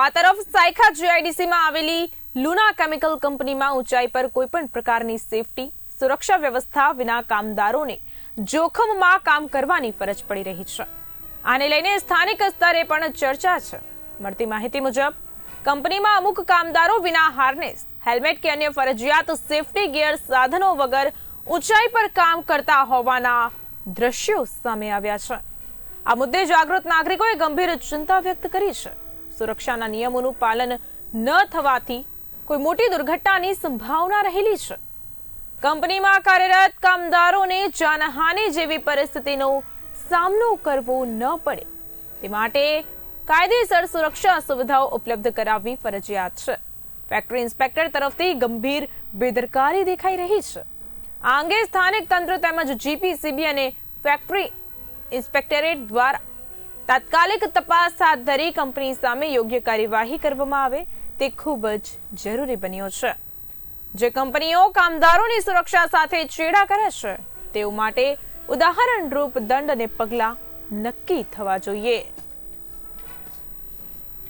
આ તરફ સાયખા જીઆઈડીસીમાં આવેલી લુના કેમિકલ કંપનીમાં ઊંચાઈ પર કોઈપણ પ્રકારની સેફટી, સુરક્ષા વ્યવસ્થા વિના કામદારોને જોખમમાં કામ કરવાની ફરજ પડી રહી છે. આને લઈને સ્થાનિક સ્તરે પણ ચર્ચા છે. મળતી માહિતી મુજબ, કંપનીમાં અમુક કામદારો વિના હાર્નેસ, હેલ્મેટ કે અન્ય ફરજિયાત સેફટી ગિયર સાધનો વગર ઊંચાઈ પર કામ કરતા હોવાના દ્રશ્યો સામે આવ્યા છે. આ મુદ્દે જાગૃત નાગરિકોએ ગંભીર ચિંતા વ્યક્ત કરી છે. સુરક્ષાના નિયમોનું પાલન ન થવાથી કોઈ મોટી દુર્ઘટનાની સંભાવના રહેલી છે. કંપનીમાં કાર્યરત કામદારોને જાનહાનિ જેવી પરિસ્થિતિનો સામનો કરવો ન પડે. તે માટે કાયદેસર સુરક્ષા સુવિધાઓ ઉપલબ્ધ કરાવવી ફરજિયાત છે. ફેક્ટરી ઇન્સ્પેક્ટર તરફથી ગંભીર બેદરકારી દેખાઈ રહી છે. આ અંગે સ્થાનિક તંત્ર તેમજ જીપીસીબી અને ફેક્ટરી ઇન્સ્પેક્ટરેટ દ્વારા તાત્કાલિક તપાસ હાથ ધરી કંપની સામે યોગ્ય કાર્યવાહી કરવામાં આવે તે ખૂબ જ જરૂરી બન્યો છે. જે કંપનીઓ કામદારોની સુરક્ષા સાથે ચેડા કરે છે, તેઓ માટે ઉદાહરણરૂપ દંડ અને પગલાં નક્કી થવા જોઈએ.